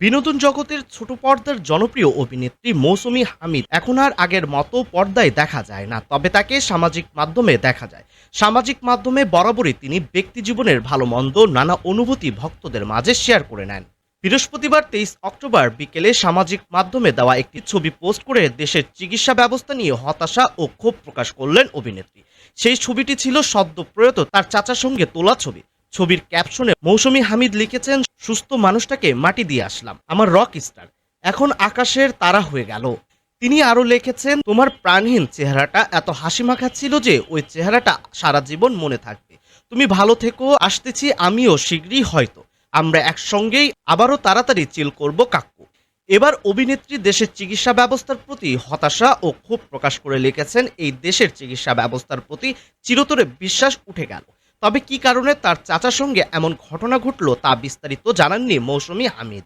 বিনোদন জগতের ছোট পর্দার জনপ্রিয় অভিনেত্রী মৌসুমী হামিদ এখন আর আগের মতো পর্দায় দেখা যায় না, তবে তাকে সামাজিক মাধ্যমে দেখা যায়। সামাজিক মাধ্যমে বরাবরই তিনি ব্যক্তি জীবনের ভালো মন্দ, নানা অনুভূতি ভক্তদের মাঝে শেয়ার করে নেন। বৃহস্পতিবার তেইশ অক্টোবর বিকেলে সামাজিক মাধ্যমে দেওয়া একটি ছবি পোস্ট করে দেশের চিকিৎসা ব্যবস্থা নিয়ে হতাশা ও ক্ষোভ প্রকাশ করলেন অভিনেত্রী। সেই ছবিটি ছিল সদ্য প্রয়াত তার চাচার সঙ্গে তোলা ছবি। ছবির ক্যাপশনে মৌসুমী হামিদ লিখেছেন, সুস্থ মানুষটাকে মাটি দিয়ে আসলাম। আমার রক স্টার এখন আকাশের তারা হয়ে গেল। তিনি আরও লিখেছেন, তোমার প্রাণহীন চেহারাটা এত হাসি মাখা ছিল যে ওই চেহারাটা সারা জীবন মনে থাকবে। তুমি ভালো থেকো, আসতেছি আমিও শীঘ্রই হয়তো। আমরা একসঙ্গেই আবারও তাড়াতাড়ি চিল করব কাক্কু এবার অভিনেত্রী দেশের চিকিৎসা ব্যবস্থার প্রতি হতাশা ও ক্ষোভ প্রকাশ করে লিখেছেন, এই দেশের চিকিৎসা ব্যবস্থার প্রতি চিরতরে বিশ্বাস উঠে গেল। তবে কি কারণে তার চাচার সঙ্গে এমন ঘটনা ঘটল তা বিস্তারিত জানাননি মৌসুমী হামিদ।